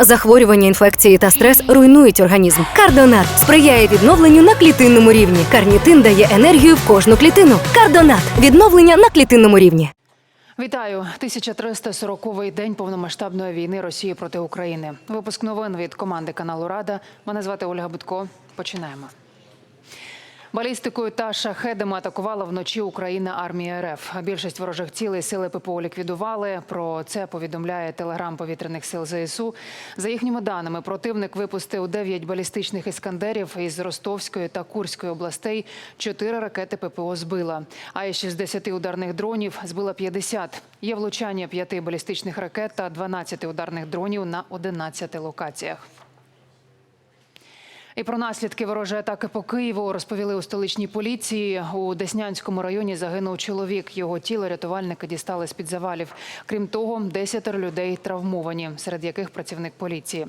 Захворювання, інфекції та стрес руйнують організм. Кардонат сприяє відновленню на клітинному рівні. Карнітин дає енергію в кожну клітину. Кардонат відновлення на клітинному рівні. Вітаю 1340-й день повномасштабної війни Росії проти України. Випуск новин від команди каналу Рада. Мене звати Ольга Будко. Починаємо. Балістикою та шахедами атакувала вночі Україна армія РФ. Більшість ворожих цілей сили ППО ліквідували. Про це повідомляє телеграм повітряних сил ЗСУ. За їхніми даними, противник випустив 9 балістичних іскандерів із Ростовської та Курської областей. Чотири ракети ППО збила. А із 60 ударних дронів збила 50. Є влучання п'яти балістичних ракет та 12 ударних дронів на 11 локаціях. І про наслідки ворожої атаки по Києву розповіли у столичній поліції. У Деснянському районі загинув чоловік. Його тіло рятувальники дістали з під завалів. Крім того, десятеро людей травмовані, серед яких працівник поліції.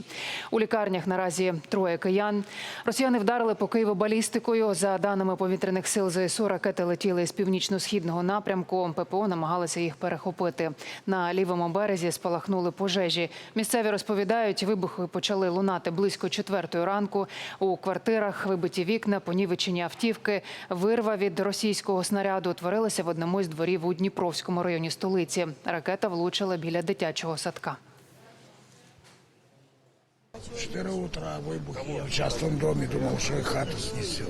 У лікарнях наразі троє киян. Росіяни вдарили по Києву балістикою. За даними повітряних сил ЗСУ, ракети летіли з північно-східного напрямку. ППО намагалися їх перехопити. На лівому березі спалахнули пожежі. Місцеві розповідають, вибухи почали лунати близько четвертої ранку. У квартирах вибиті вікна, понівечені автівки. Вирва від російського снаряду утворилася в одному із дворів у Дніпровському районі столиці. Ракета влучила біля дитячого садка. 4 утра выбух. Я в частном доме думал, что и хату снесет.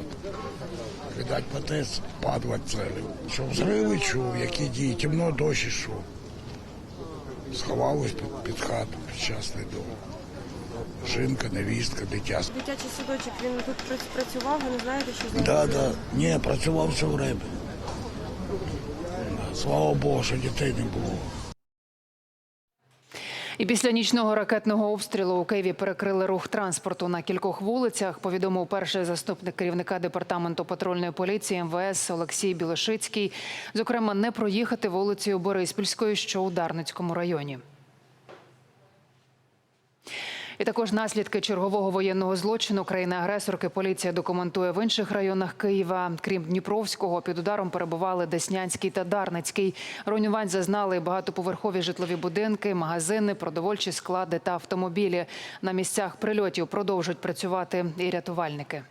Видать, ПТС падла целив. Що взриви чув, які дії, темно дощ ішов. Сховалась під, під хату, під частний дом. Жінка, невістка, дитя. Дитячий садочок, він тут пра- працював, ви не знаєте, що з ним? Да, да. Ні, працював все время. Слава Богу, що дітей не було. І після нічного ракетного обстрілу у Києві перекрили рух транспорту на кількох вулицях. Повідомив перший заступник керівника департаменту патрульної поліції МВС Олексій Білошицький. Зокрема, не проїхати вулицею Бориспільської, що у Дарницькому районі. І також наслідки чергового воєнного злочину країни-агресорки поліція документує в інших районах Києва. Крім Дніпровського, під ударом перебували Деснянський та Дарницький. Руйнувань зазнали багатоповерхові житлові будинки, магазини, продовольчі склади та автомобілі. На місцях прильотів продовжують працювати і рятувальники.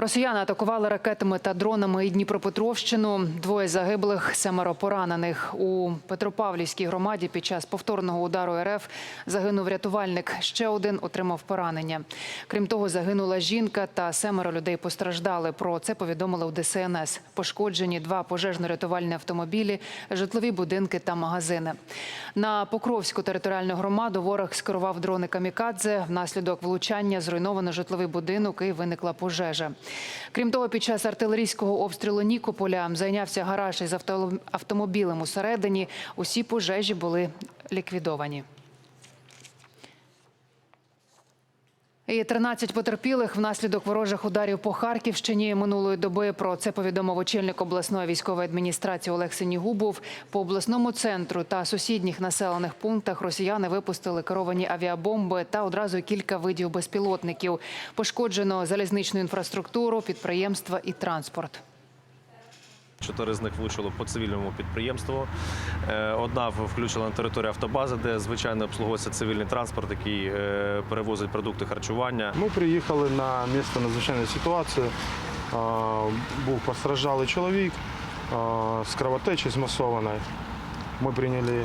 Росіяни атакували ракетами та дронами і Дніпропетровщину. Двоє загиблих, семеро поранених. У Петропавлівській громаді під час повторного удару РФ загинув рятувальник. Ще один отримав поранення. Крім того, загинула жінка та семеро людей постраждали. Про це повідомили у ДСНС. Пошкоджені два пожежно-рятувальні автомобілі, житлові будинки та магазини. На Покровську територіальну громаду ворог скерував дрони камікадзе. Внаслідок влучання зруйновано житловий будинок і виникла пожежа. Крім того, під час артилерійського обстрілу Нікополя зайнявся гараж із авто- автомобілем усередині. Усі пожежі були ліквідовані. І 13 потерпілих внаслідок ворожих ударів по Харківщині минулої доби. Про це повідомив очільник обласної військової адміністрації Олег Синігубов. По обласному центру та сусідніх населених пунктах росіяни випустили керовані авіабомби та одразу кілька видів безпілотників. Пошкоджено залізничну інфраструктуру, підприємства і транспорт. Чотири з них влучило по цивільному підприємству. Е, Одна включила на територію автобази, де звичайно обслуговується цивільний транспорт, який е, перевозить продукти харчування. Ми приїхали на місце надзвичайної ситуації. Був постраждалий чоловік з кровотечі змасованої. Ми прийняли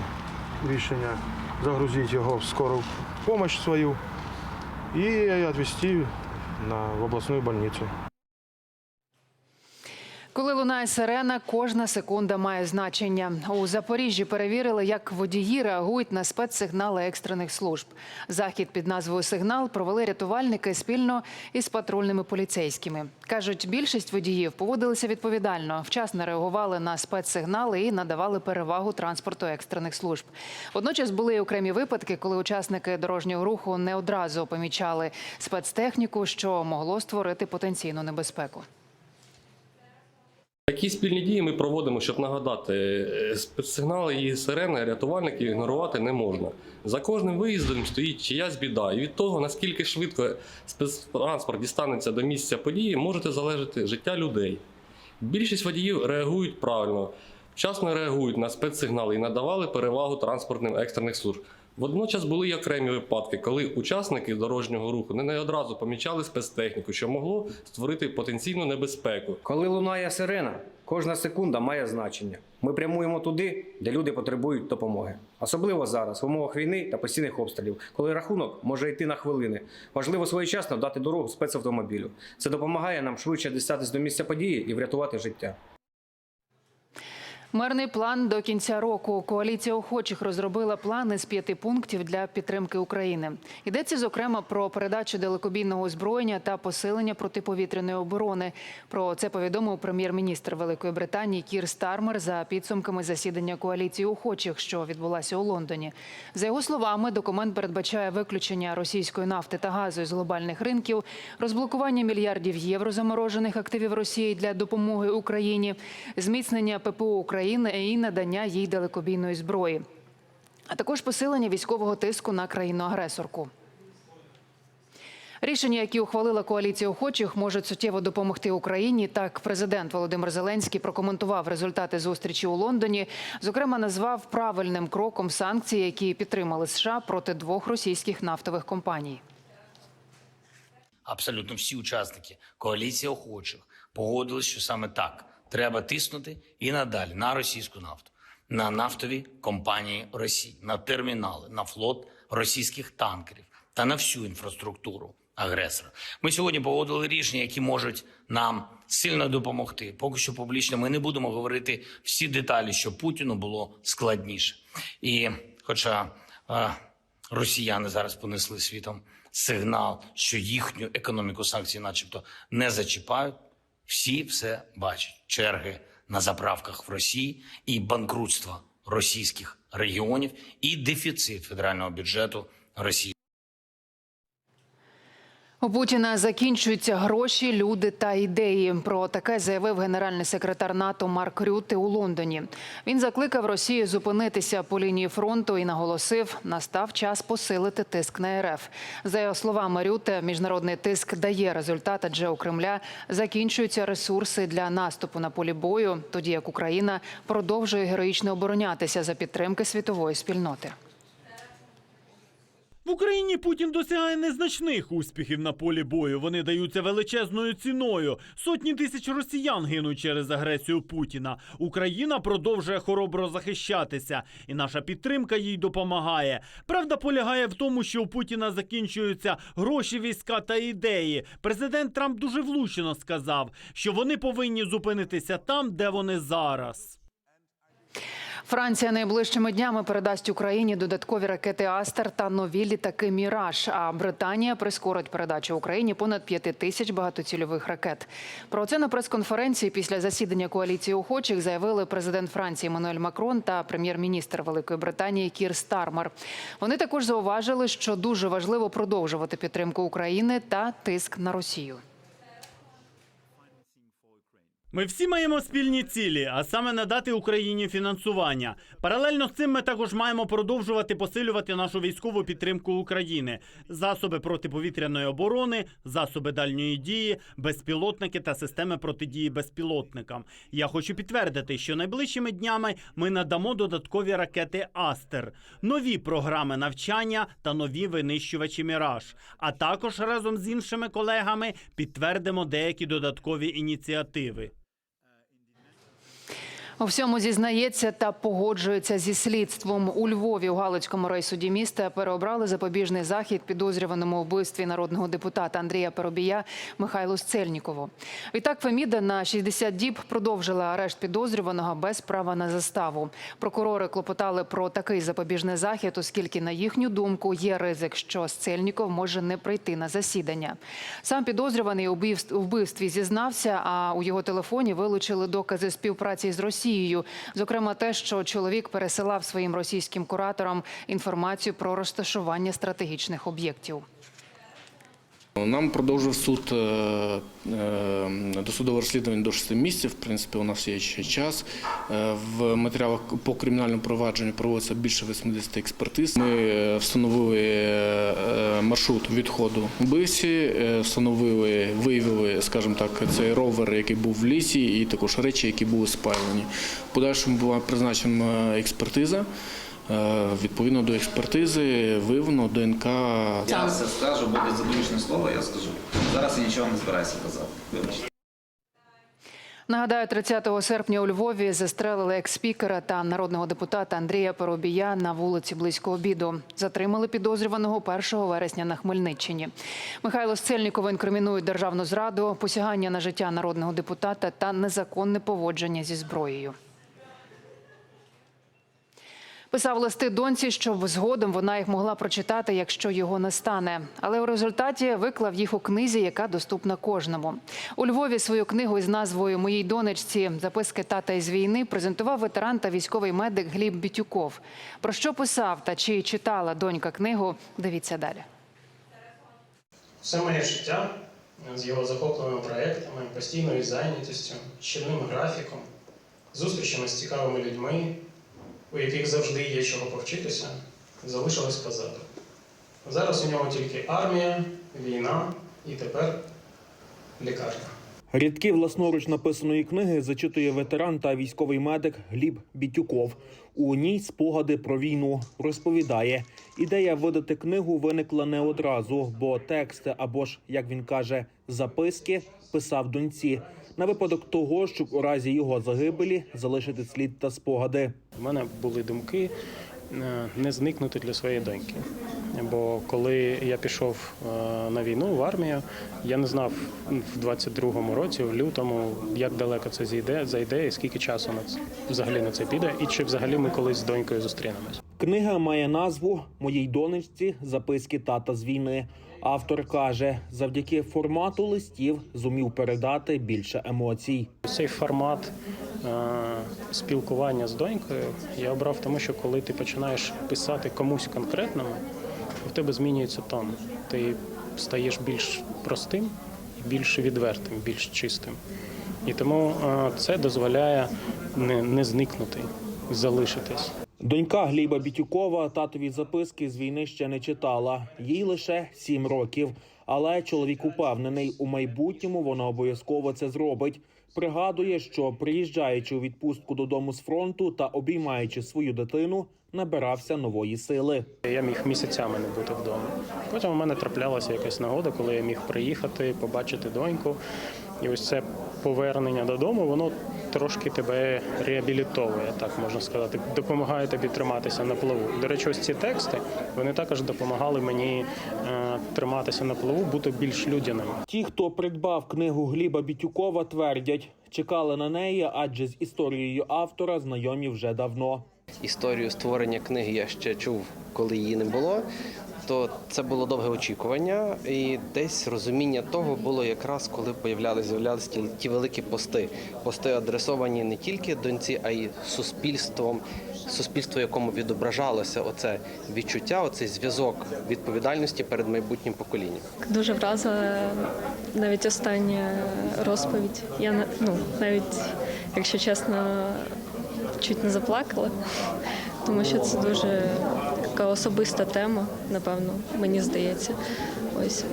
рішення загрузити його в скору допомогу свою і відвезти на, в обласну больницю. Коли лунає сирена, кожна секунда має значення. У Запоріжжі перевірили, як водії реагують на спецсигнали екстрених служб. Захід під назвою Сигнал провели рятувальники спільно із патрульними поліцейськими. кажуть, більшість водіїв поводилися відповідально, вчасно реагували на спецсигнали і надавали перевагу транспорту екстрених служб. Водночас були й окремі випадки, коли учасники дорожнього руху не одразу помічали спецтехніку, що могло створити потенційну небезпеку. Такі спільні дії ми проводимо, щоб нагадати, е, спецсигнали і сирени рятувальників ігнорувати не можна. За кожним виїздом стоїть чиясь біда, і від того, наскільки швидко спецтранспорт дістанеться до місця події, може залежати життя людей. Більшість водіїв реагують правильно. вчасно реагують на спецсигнали і надавали перевагу транспортним екстрених служб. Водночас були й окремі випадки, коли учасники дорожнього руху не одразу помічали спецтехніку, що могло створити потенційну небезпеку. Коли лунає сирена, кожна секунда має значення. Ми прямуємо туди, де люди потребують допомоги. Особливо зараз, в умовах війни та постійних обстрілів, коли рахунок може йти на хвилини. Важливо своєчасно дати дорогу спецавтомобілю. Це допомагає нам швидше дістатись до місця події і врятувати життя. Мирний план до кінця року. Коаліція охочих розробила плани з п'яти пунктів для підтримки України. Йдеться зокрема про передачу далекобійного озброєння та посилення протиповітряної оборони. Про це повідомив прем'єр-міністр Великої Британії Кір Стармер за підсумками засідання коаліції охочих, що відбулася у Лондоні. За його словами, документ передбачає виключення російської нафти та газу з глобальних ринків, розблокування мільярдів євро заморожених активів Росії для допомоги Україні, зміцнення ППО України і надання їй далекобійної зброї, а також посилення військового тиску на країну-агресорку. Рішення, які ухвалила коаліція охочих, можуть суттєво допомогти Україні. Так, президент Володимир Зеленський прокоментував результати зустрічі у Лондоні. Зокрема, назвав правильним кроком санкції, які підтримали США проти двох російських нафтових компаній. абсолютно всі учасники коаліції охочих погодились, що саме так треба тиснути і надалі на російську нафту, на нафтові компанії Росії, на термінали, на флот російських танкерів та на всю інфраструктуру агресора. Ми сьогодні погодили рішення, які можуть нам сильно допомогти. Поки що публічно ми не будемо говорити всі деталі, щоб Путіну було складніше. І хоча е, росіяни зараз понесли світом сигнал, що їхню економіку санкції, начебто, не зачіпають. Всі все бачать: черги на заправках в Росії і банкрутство російських регіонів, і дефіцит федерального бюджету Росії. У Путіна закінчуються гроші, люди та ідеї. Про таке заявив генеральний секретар НАТО Марк Рюте у Лондоні. Він закликав Росію зупинитися по лінії фронту і наголосив, настав час посилити тиск на РФ. За його словами, Рюте, міжнародний тиск дає результат, адже у Кремля закінчуються ресурси для наступу на полі бою, тоді як Україна продовжує героїчно оборонятися за підтримки світової спільноти. В Україні Путін досягає незначних успіхів на полі бою. Вони даються величезною ціною. Сотні тисяч росіян гинуть через агресію Путіна. Україна продовжує хоробро захищатися, і наша підтримка їй допомагає. Правда полягає в тому, що у Путіна закінчуються гроші, війська та ідеї. Президент Трамп дуже влучно сказав, що вони повинні зупинитися там, де вони зараз. Франція найближчими днями передасть Україні додаткові ракети Астер та нові літаки Міраж. А Британія прискорить передачу Україні понад п'яти тисяч багатоцільових ракет. Про це на прес-конференції після засідання коаліції охочих заявили президент Франції Еммануель Макрон та прем'єр-міністр Великої Британії Кір Стармер. Вони також зауважили, що дуже важливо продовжувати підтримку України та тиск на Росію. Ми всі маємо спільні цілі, а саме надати Україні фінансування. Паралельно з цим ми також маємо продовжувати посилювати нашу військову підтримку України, засоби протиповітряної оборони, засоби дальньої дії, безпілотники та системи протидії безпілотникам. Я хочу підтвердити, що найближчими днями ми надамо додаткові ракети Астер, нові програми навчання та нові винищувачі Міраж. А також разом з іншими колегами підтвердимо деякі додаткові ініціативи. У всьому зізнається та погоджується зі слідством. У Львові у Галицькому райсуді міста переобрали запобіжний захід підозрюваному вбивстві народного депутата Андрія Перобія Михайлу Сцельнікову. Відтак Феміда на 60 діб продовжила арешт підозрюваного без права на заставу. Прокурори клопотали про такий запобіжний захід, оскільки, на їхню думку, є ризик, що Сцельніков може не прийти на засідання. Сам підозрюваний у вбивстві зізнався, а у його телефоні вилучили докази співпраці з Росією. Зокрема, те, що чоловік пересилав своїм російським кураторам інформацію про розташування стратегічних об'єктів. Нам продовжив суд е, е, досудове розслідування до 6 місяців. В принципі, у нас є ще час. Е, В матеріалах по кримінальному провадженню проводиться більше 80 експертиз. Ми встановили маршрут відходу вбивці, встановили, виявили, скажімо так, цей ровер, який був в лісі, і також речі, які були спалені. В подальшому була призначена експертиза. Е, Відповідно до експертизи виявлено ДНК Я все скажу, буде заключне слово, я скажу. Зараз я нічого не збираюся казати. Вибачте. Нагадаю, 30 серпня у Львові застрелили екс-спікера та народного депутата Андрія Поробія на вулиці близько обіду. Затримали підозрюваного 1 вересня на Хмельниччині. Михайло Сцельнікова інкримінують державну зраду, посягання на життя народного депутата та незаконне поводження зі зброєю. Писав листи доньці, щоб згодом вона їх могла прочитати, якщо його не стане. Але у результаті виклав їх у книзі, яка доступна кожному. У Львові свою книгу із назвою Моїй донечці записки тата із війни презентував ветеран та військовий медик Гліб Бітюков. Про що писав та чи читала донька книгу? Дивіться далі. Все моє життя з його захопленими проектами, постійною зайнятістю, щільним графіком, зустрічами з цікавими людьми, у яких завжди є чого повчитися, залишилось казати. Зараз у нього тільки армія, війна і тепер лікарня. Рядки власноруч написаної книги зачитує ветеран та військовий медик Гліб Бітюков. У ній спогади про війну розповідає. Ідея видати книгу виникла не одразу, бо тексти або ж, як він каже, записки писав доньці на випадок того, щоб у разі його загибелі залишити слід та спогади. У мене були думки е, не зникнути для своєї доньки. Бо коли я пішов е, на війну в армію, я не знав в 22-му році, в лютому, як далеко це зійде, зайде і скільки часу на це взагалі на це піде, і чи взагалі ми колись з донькою зустрінемось. Книга має назву Моїй донечці записки тата з війни. Автор каже, завдяки формату листів зумів передати більше емоцій. Цей формат е, спілкування з донькою я обрав, тому що коли ти починаєш писати комусь конкретному, тебе змінюється тон. Ти стаєш більш простим, більш відвертим, більш чистим. І тому е, це дозволяє не, не зникнути, залишитись. Донька Гліба Бітюкова татові записки з війни ще не читала. Їй лише сім років. Але чоловік упевнений, у майбутньому вона обов'язково це зробить. Пригадує, що приїжджаючи у відпустку додому з фронту та обіймаючи свою дитину, набирався нової сили. Я міг місяцями не бути вдома. Потім у мене траплялася якась нагода, коли я міг приїхати, побачити доньку. І ось це повернення додому, воно трошки тебе реабілітовує, так можна сказати, допомагає тобі триматися на плаву. До речі, ось ці тексти вони також допомагали мені е, триматися на плаву, бути більш людяним. Ті, хто придбав книгу Гліба Бітюкова, твердять, чекали на неї, адже з історією автора знайомі вже давно. Історію створення книги я ще чув, коли її не було. То це було довге очікування, і десь розуміння того було якраз коли появлялися з'являлися ті, ті великі пости. Пости адресовані не тільки доньці, а й суспільством, суспільство, якому відображалося оце відчуття, оцей зв'язок відповідальності перед майбутнім поколінням. Дуже вразила навіть остання розповідь. Я ну, навіть, якщо чесно, чуть не заплакала, тому що це дуже така особиста тема, напевно, мені здається. Ось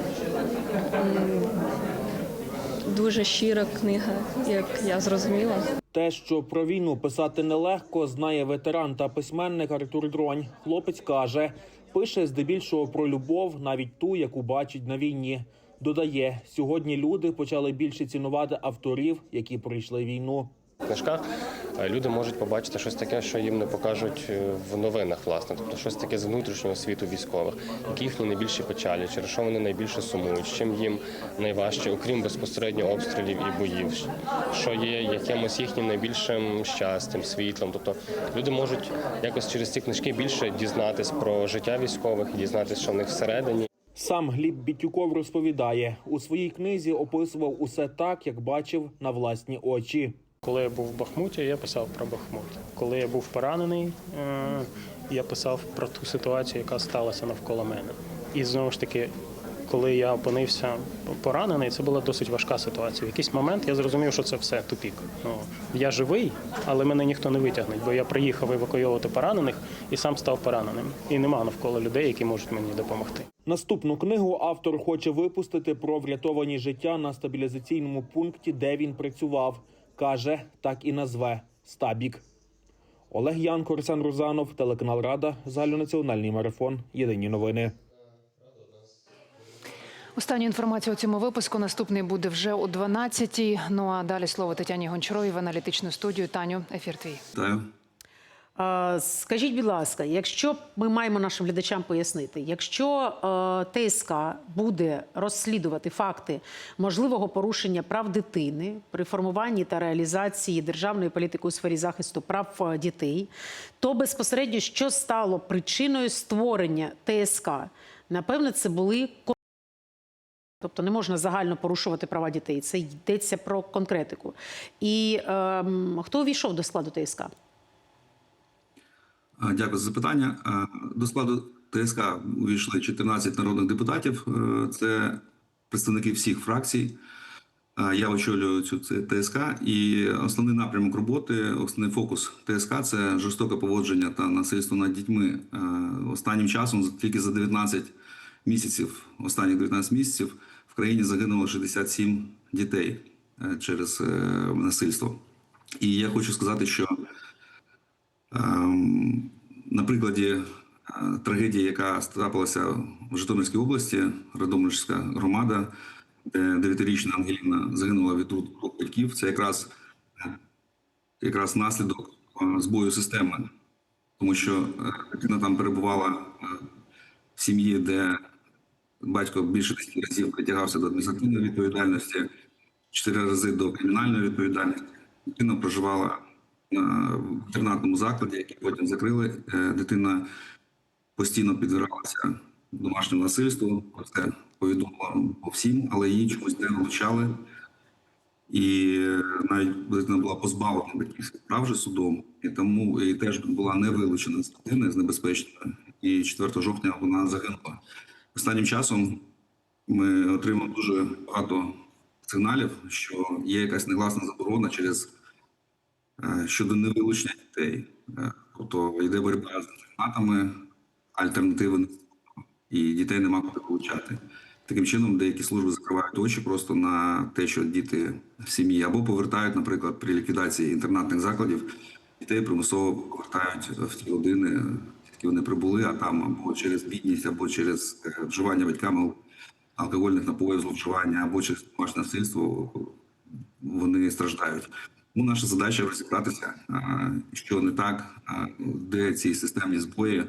дуже щира книга, як я зрозуміла. Те, що про війну писати нелегко, знає ветеран та письменник Артур Дронь. Хлопець каже, пише здебільшого про любов, навіть ту, яку бачить на війні. Додає, сьогодні люди почали більше цінувати авторів, які пройшли війну. В книжках е, люди можуть побачити щось таке, що їм не покажуть е, в новинах, власне, тобто щось таке з внутрішнього світу військових, які їхні найбільші печалі, через що вони найбільше сумують, чим їм найважче, окрім безпосередньо обстрілів і боїв, що є якимось їхнім найбільшим щастям, світлом. Тобто люди можуть якось через ці книжки більше дізнатись про життя військових, дізнатись, що в них всередині. Сам Гліб Бітюков розповідає, у своїй книзі описував усе так, як бачив на власні очі. Коли я був в Бахмуті, я писав про Бахмут. Коли я був поранений, е, я писав про ту ситуацію, яка сталася навколо мене. І знову ж таки, коли я опинився поранений, це була досить важка ситуація. В якийсь момент я зрозумів, що це все тупік. Ну, я живий, але мене ніхто не витягне, бо я приїхав евакуйовувати поранених і сам став пораненим. І нема навколо людей, які можуть мені допомогти. Наступну книгу автор хоче випустити про врятовані життя на стабілізаційному пункті, де він працював. Каже, так і назве Стабік. Олег Янко, Арсен Рузанов, телеканал Рада, загальнонаціональний марафон. Єдині новини. Останню інформацію у цьому випуску наступний буде вже о 12-й. Ну а далі слово Тетяні Гончаровій в аналітичну студію. Таню, ефір твій. Вітаю. Скажіть, будь ласка, якщо ми маємо нашим глядачам пояснити, якщо е, ТСК буде розслідувати факти можливого порушення прав дитини при формуванні та реалізації державної політики у сфері захисту прав е, дітей, то безпосередньо що стало причиною створення ТСК? Напевне, це були Тобто не можна загально порушувати права дітей. Це йдеться про конкретику. І ем, хто увійшов до складу ТСК? Дякую за запитання. До складу ТСК увійшли 14 народних депутатів. Е, Це представники всіх фракцій. Я очолюю цю ТСК, і основний напрямок роботи, основний фокус ТСК це жорстоке поводження та насильство над дітьми. Останнім часом тільки за 19 місяців, останні 19 місяців в країні загинуло 67 дітей е, через е, насильство. І я хочу сказати, що На прикладі е, трагедії, яка трапилася в Житомирській області, Радомирська громада, де дев'ятирічна Ангеліна загинула від рук батьків, це якраз, якраз наслідок е, збою системи, тому що е, дитина там перебувала в сім'ї, де батько більше 10 разів притягався до адміністративної відповідальності, чотири рази до кримінальної відповідальності. Дитина проживала в інтернатному закладі, який потім закрили. Е, Дитина постійно підвигалася домашньому насильству. Це повідомила по всім, але її чомусь не влучали. І е, навіть дитина була позбавлена батьківських прав вже судом, і тому і теж була не вилучена з дитини з небезпечною. І 4 жовтня вона загинула. Останнім часом ми отримали дуже багато сигналів, що є якась негласна заборона через щодо невилучення дітей. Е, Тобто йде боротьба з інтернатами, альтернативи не і дітей нема куди вилучати. Таким чином, деякі служби закривають очі просто на те, що діти в сім'ї або повертають, наприклад, при ліквідації інтернатних закладів дітей примусово повертають в ті родини, які вони прибули, а там або через бідність, або через е, вживання батьками алкогольних напоїв, зловживання, або через домашнє насильство вони страждають. Ну, наша задача розібратися, що не так, де ці системні збої.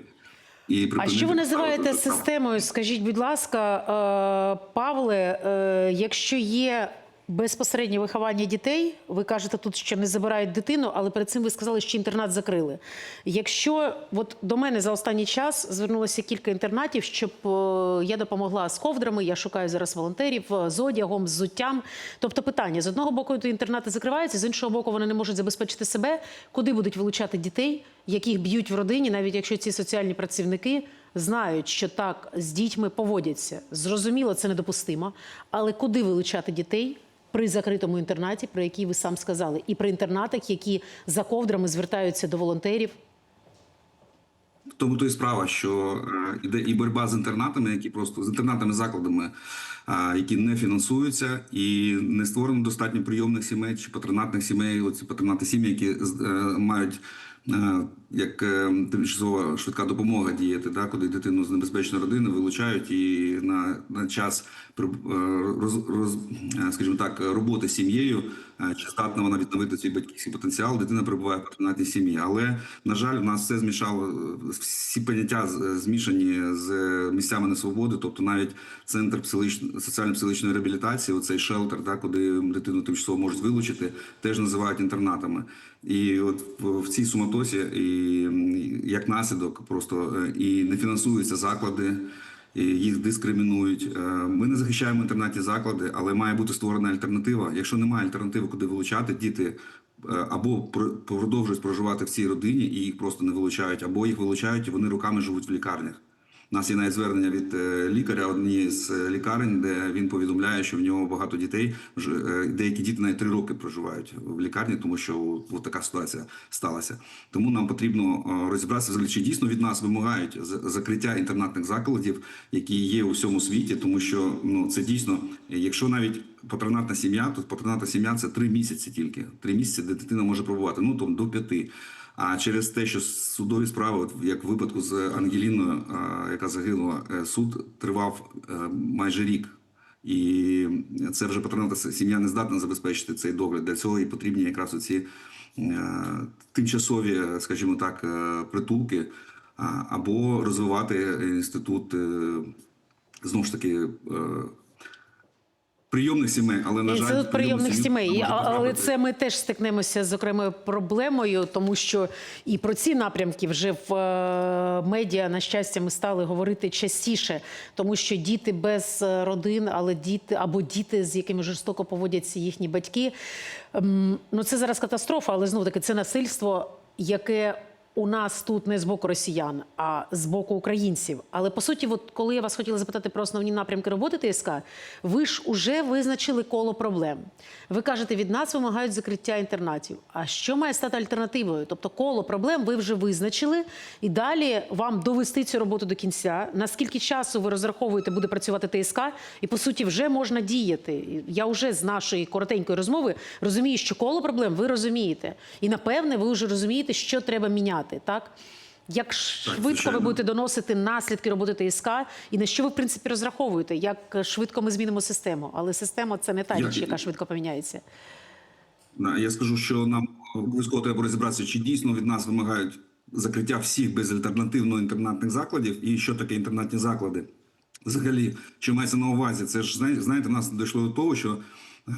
І А що ви називаєте системою? Скажіть, будь ласка, е, Павле, е, якщо є безпосереднє виховання дітей, ви кажете тут, що не забирають дитину, але перед цим ви сказали, що інтернат закрили. Якщо от до мене за останній час звернулося кілька інтернатів, щоб е, я допомогла з ковдрами, я шукаю зараз волонтерів е, з одягом, з зуттям. Тобто питання з одного боку інтернати закриваються, з іншого боку, вони не можуть забезпечити себе, куди будуть вилучати дітей, яких б'ють в родині, навіть якщо ці соціальні працівники знають, що так з дітьми поводяться. Зрозуміло, це недопустимо. Але куди вилучати дітей? При закритому інтернаті, про який ви сам сказали, і при інтернатах, які за ковдрами звертаються до волонтерів. Тому то і справа, що е, іде і боротьба з інтернатами, які просто з інтернатами закладами, е, які не фінансуються, і не створено достатньо прийомних сімей чи патронатних сімей. Оці патронати сім'ї, які е, мають е, як е, тимчасова швидка допомога діяти, да, куди дитину з небезпечної родини вилучають і на, на час е, роз, роз, е, скажімо так, роботи з сім'єю, чи здатна вона відновити свій батьківський потенціал, дитина перебуває в патронатній сім'ї. Але на жаль, в нас все змішало всі поняття змішані з місцями несвободи, тобто навіть центр психологічно- соціально-психологічної реабілітації, оцей шелтер, да, куди дитину тимчасово можуть вилучити, теж називають інтернатами. І от в, цій суматосі, і як наслідок, просто е, і не фінансуються заклади. Їх дискримінують. Е, Ми не захищаємо інтернатні заклади, але має бути створена альтернатива. Якщо немає альтернативи, куди вилучати, діти е, або пр- продовжують проживати в цій родині і їх просто не вилучають, або їх вилучають і вони руками живуть в лікарнях. У нас є навіть звернення від е, лікаря однієї з е, лікарень, де він повідомляє, що в нього багато дітей, вже, деякі діти навіть три роки проживають в лікарні, тому що от така ситуація сталася. Тому нам потрібно е, розібратися, взагалі, чи дійсно від нас вимагають закриття інтернатних закладів, які є у всьому світі, тому що ну це дійсно, якщо навіть патронатна сім'я, то патронатна сім'я це три місяці тільки. Три місяці, де дитина може пробувати, ну там до п'яти. А через те, що судові справи, от як в випадку з Ангеліною, яка загинула, е, суд тривав е, майже рік. І це вже патронатна сім'я не здатна забезпечити цей догляд. Для цього і потрібні якраз оці е, тимчасові, скажімо так, притулки, або розвивати інститут знову ж таки. Прийомних сімей, але на жаль, прийомних сім'ю сімей. А- Але це ми теж стикнемося з окремою проблемою, тому що і про ці напрямки вже в е, медіа, на щастя, ми стали говорити частіше, тому що діти без е, родин, але діти або діти, з якими жорстоко поводяться їхні батьки. ем, Ну це зараз катастрофа, але знову таки це насильство, яке. У нас тут не з боку росіян, а з боку українців. Але по суті, от коли я вас хотіла запитати про основні напрямки роботи ТСК, ви ж уже визначили коло проблем. Ви кажете, від нас вимагають закриття інтернатів. А що має стати альтернативою? Тобто коло проблем ви вже визначили, і далі вам довести цю роботу до кінця. Наскільки часу ви розраховуєте, буде працювати ТСК, і по суті вже можна діяти. Я вже з нашої коротенької розмови розумію, що коло проблем ви розумієте, і напевне ви вже розумієте, що треба міняти. Так як швидко ви будете доносити наслідки роботи ТСК, і на що ви в принципі розраховуєте? Як швидко ми змінимо систему? Але система це не та річ, яка швидко поміняється. Я скажу, що нам обов'язково треба розібратися, чи дійсно від нас вимагають закриття всіх безальтернативно інтернатних закладів, і що таке інтернатні заклади. Взагалі, що мається на увазі, це ж знаєте, в нас дійшло до того, що е,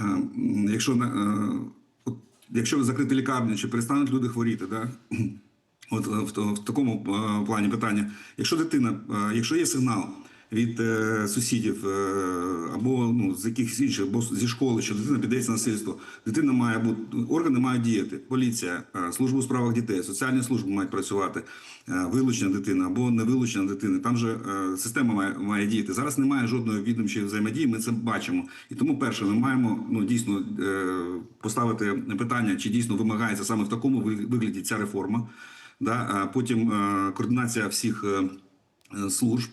якщо е, якщо ви закрити лікарню, чи перестануть люди хворіти, да? От е, в, в такому е, плані питання. Якщо дитина, е, якщо є сигнал від е, сусідів е, або ну з якихось інших, або зі школи, що дитина піддається насильству, дитина має бути органи мають діяти. Поліція, е, служба у справах дітей, соціальні служби мають працювати, е, вилучена дитина або не вилучена дитина. Там же е, система має, має діяти. Зараз немає жодної відомчої взаємодії. Ми це бачимо. І тому перше, ми маємо ну дійсно е, поставити питання, чи дійсно вимагається саме в такому ви- вигляді ця реформа. Да, а потім е, координація всіх е, е, служб,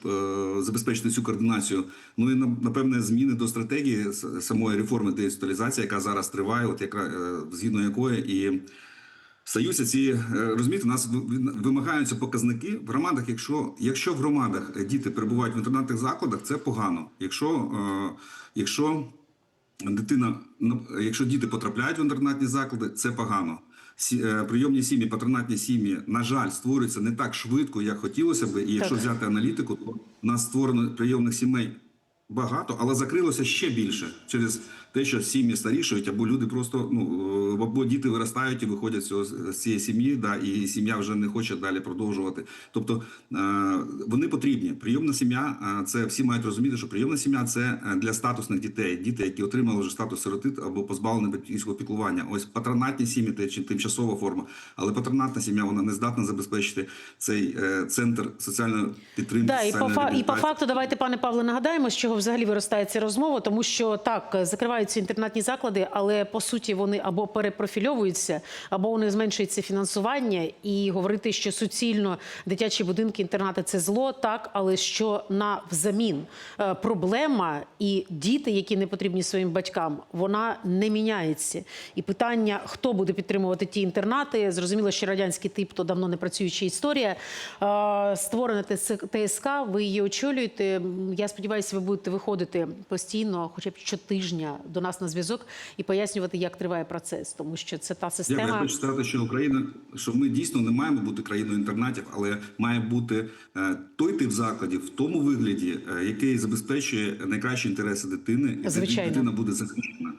забезпечити цю координацію. Ну і на- напевне зміни до стратегії самої реформи деінституалізації, яка зараз триває, от яка згідно якої і стаються ці розумієте, нас ви- ви- вимагаються показники в громадах. Якщо якщо в громадах діти перебувають в інтернатних закладах, це погано. Якщо якщо дитина, ну, якщо діти потрапляють в інтернатні заклади, це погано. Е, Прийомні сім'ї, патронатні сім'ї, на жаль, створюються не так швидко, як хотілося б. І якщо Так. взяти аналітику, то у нас створено прийомних сімей багато, але закрилося ще більше через те, що сім'ї старішають, або люди просто ну е, або діти виростають і виходять з цієї сім'ї, да, і сім'я вже не хоче далі продовжувати. Тобто е, вони потрібні. Прийомна сім'я е, це всі мають розуміти, що прийомна сім'я це для статусних дітей, діти, які отримали вже статус сиротит або позбавлені батьківського піклування. Ось патронатні сім'ї це чи тимчасова форма, але патронатна сім'я вона не здатна забезпечити цей центр соціальної підтримки. Да, і по, і по факту, давайте, пане Павле, нагадаємо, з чого взагалі виростає ця розмова, тому що так, закриваються інтернатні заклади, але по суті вони або перепрофільовуються, або у них зменшується фінансування. І говорити, що суцільно дитячі будинки, інтернати це зло, так, але що на взамін е, проблема і діти, які не потрібні своїм батькам, вона не міняється. І питання, хто буде підтримувати ті інтернати, зрозуміло, що радянський тип то давно не працююча історія. Е, Створена ТС- ТСК, ви її очолюєте. Я сподіваюся, ви будете виходити постійно, хоча б щотижня до нас на зв'язок і пояснювати, як триває процес, тому що це та система. Я хочу сказати, що Україна, що ми дійсно не маємо бути країною інтернатів, але має бути е, той тип закладів в тому вигляді, е, який забезпечує найкращі інтереси дитини, і Звичайно. дитина буде захищена.